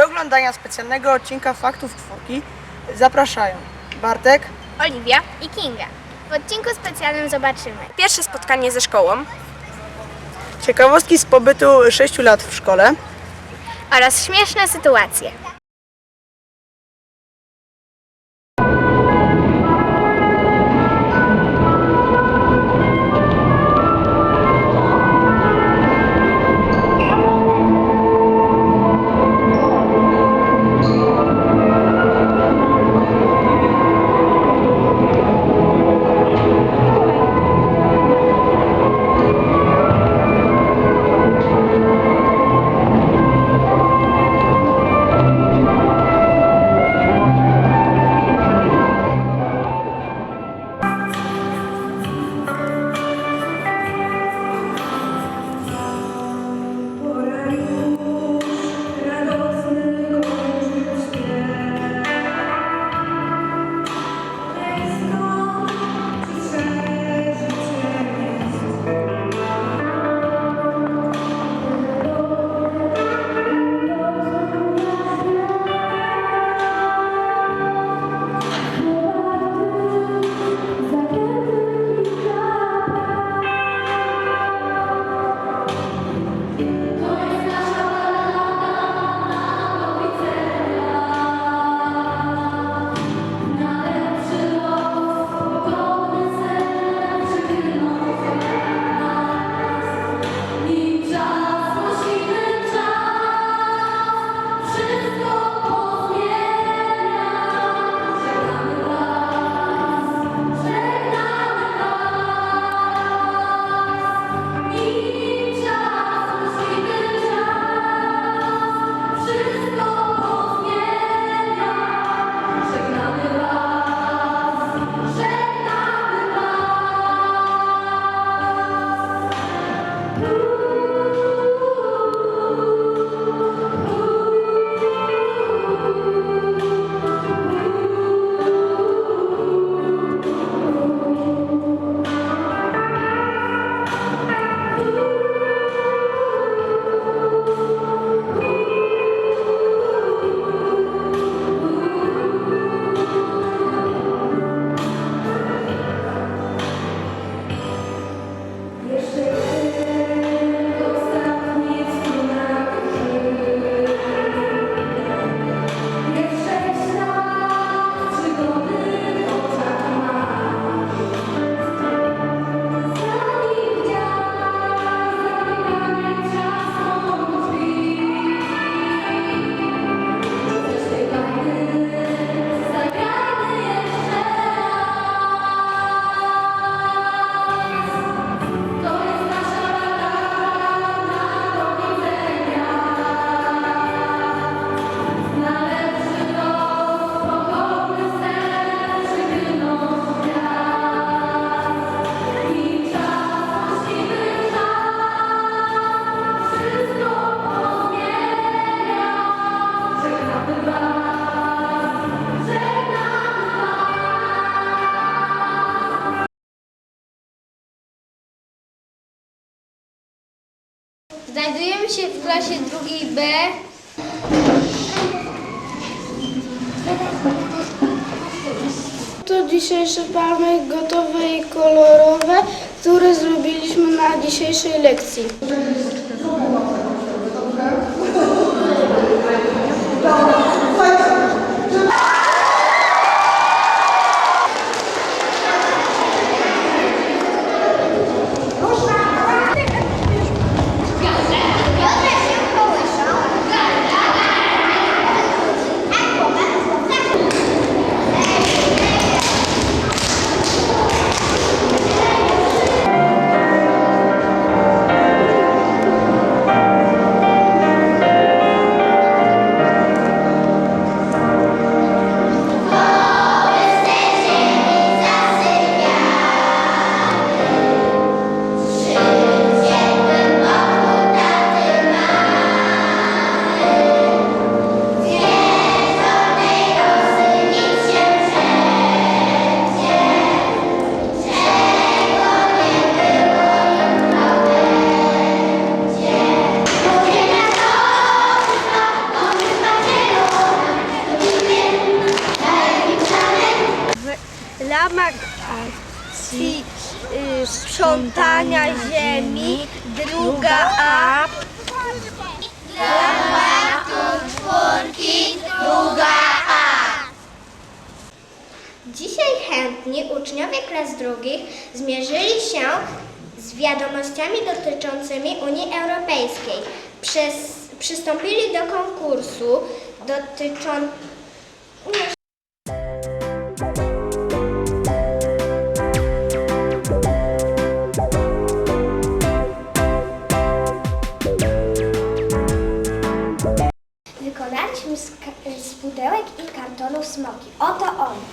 Do oglądania specjalnego odcinka Faktów Czwórki zapraszają Bartek, Oliwia i Kinga. W odcinku specjalnym zobaczymy Pierwsze spotkanie ze szkołą ciekawostki z pobytu 6 lat w szkole, oraz śmieszne sytuacje. Klasie drugiej B. To dzisiejsze palmy gotowe i kolorowe, które zrobiliśmy na dzisiejszej lekcji. sprzątania ziemi, druga A. Gramatotwórki, druga A. Dzisiaj chętni uczniowie klas drugich zmierzyli się z wiadomościami dotyczącymi Unii Europejskiej. Przez, przystąpili do konkursu dotyczącego smoki. Oto on.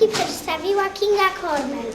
Lalki przedstawiła Kinga Kornel.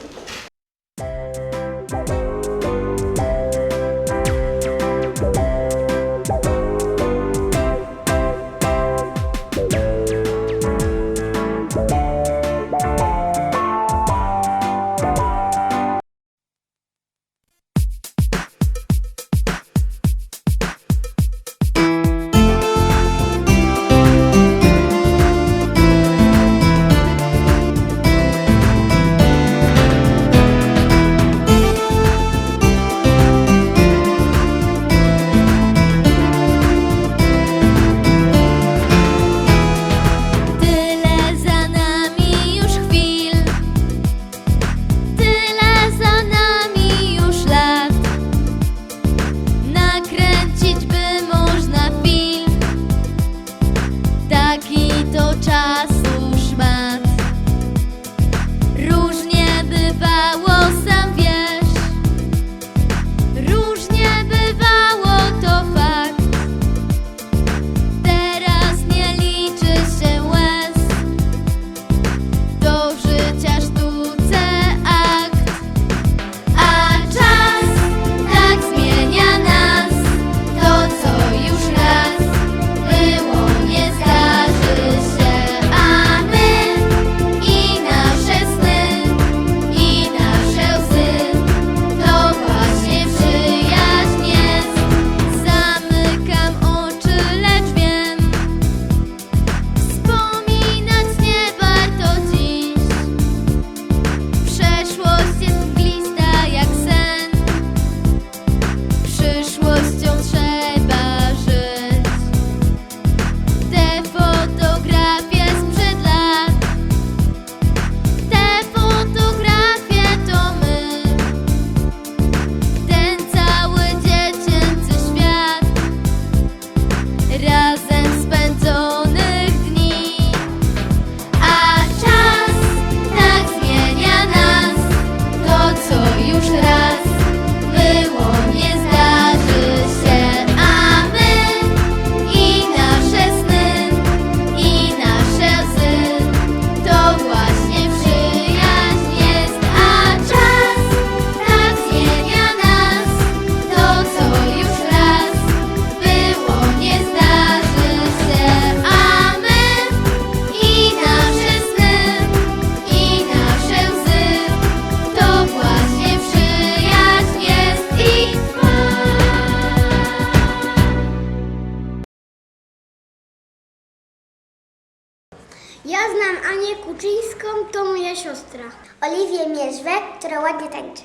Anię Kuczyńską to moja siostra. Oliwię Mierzwę, która ładnie tańczy.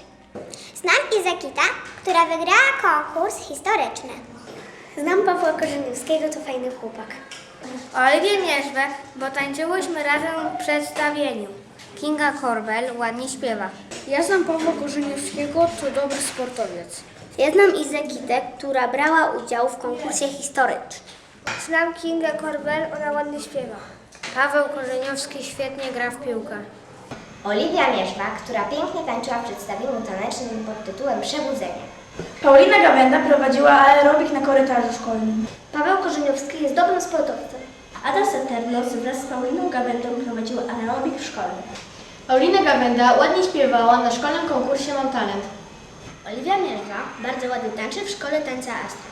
Znam Izakita, która wygrała konkurs historyczny. Znam Pawła Korzeniowskiego, to fajny chłopak. Olgię Mierzwę, bo tańczyłyśmy razem w przedstawieniu. Kinga Korbel ładnie śpiewa. Ja znam Pawła Korzeniowskiego, to dobry sportowiec. Ja znam Izakitę, która brała udział w konkursie historycznym. Znam Kinga Korbel, ona ładnie śpiewa. Paweł Korzeniowski świetnie gra w piłkę. Oliwia Mieszma, która pięknie tańczyła w przedstawieniu tanecznym pod tytułem Przebudzenie. Paulina Gawenda prowadziła aerobik na korytarzu szkolnym. Paweł Korzeniowski jest dobrym sportowcem. Ada Seternos wraz z Pauliną Gawendą prowadził aerobik w szkole. Paulina Gawenda ładnie śpiewała na szkolnym konkursie Mam Talent. Oliwia Mierzwa bardzo ładnie tańczy w szkole tańca Astra.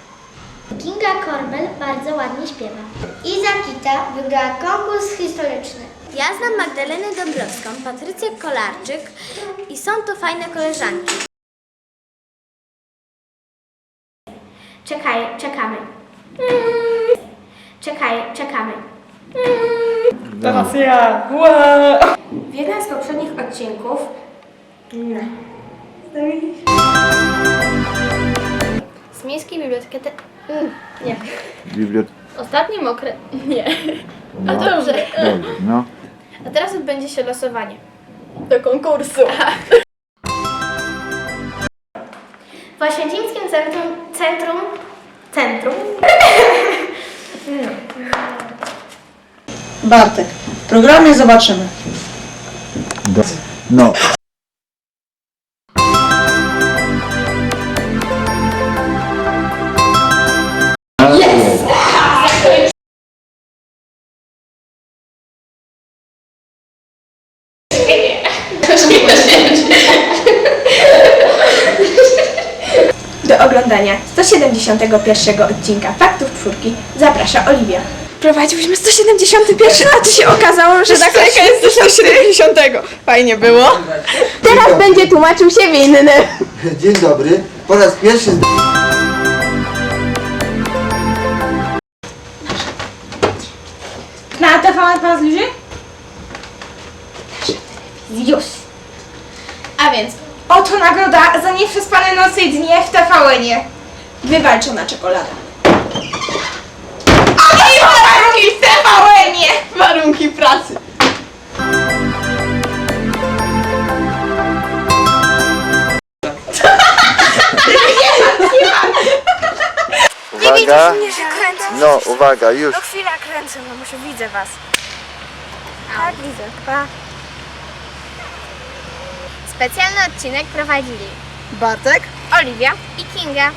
Kinga Korbel bardzo ładnie śpiewa. Iza Kita wygrała konkurs historyczny. Ja znam Magdalenę Dąbrowską, Patrycję Kolarczyk i są to fajne koleżanki. Czekaj, czekamy. Czekaj, czekamy. Teraz ja. Ła! W jednym z poprzednich odcinków Z Miejskiej Biblioteki... Te... Bibliot... Ostatnim okre... Nie. No, dobrze. dobrze, no. A teraz odbędzie się losowanie. Do konkursu. w Oświęcimskim Centrum... Centrum... Centrum... Bartek. W programie zobaczymy. Do... No. Do oglądania 171 odcinka Faktów Czwórki zaprasza Oliwia. Prowadziłyśmy 171, a tu się okazało, że naklejka jest do 170. Fajnie było. Teraz będzie tłumaczył się winny. Dzień dobry. Po raz pierwszy z... Na TV Pan z ludzi? Już. A więc oto nagroda za nieprzespane nocy i dnie w TVN-ie. Wywalczona czekolada. A i warunki w TVN-ie! Warunki pracy. Uwaga. No, uwaga, już. Chwila kręcę, no muszę, widzę was. Tak, widzę. Pa. Specjalny odcinek prowadzili Bartek. Oliwia i Kinga.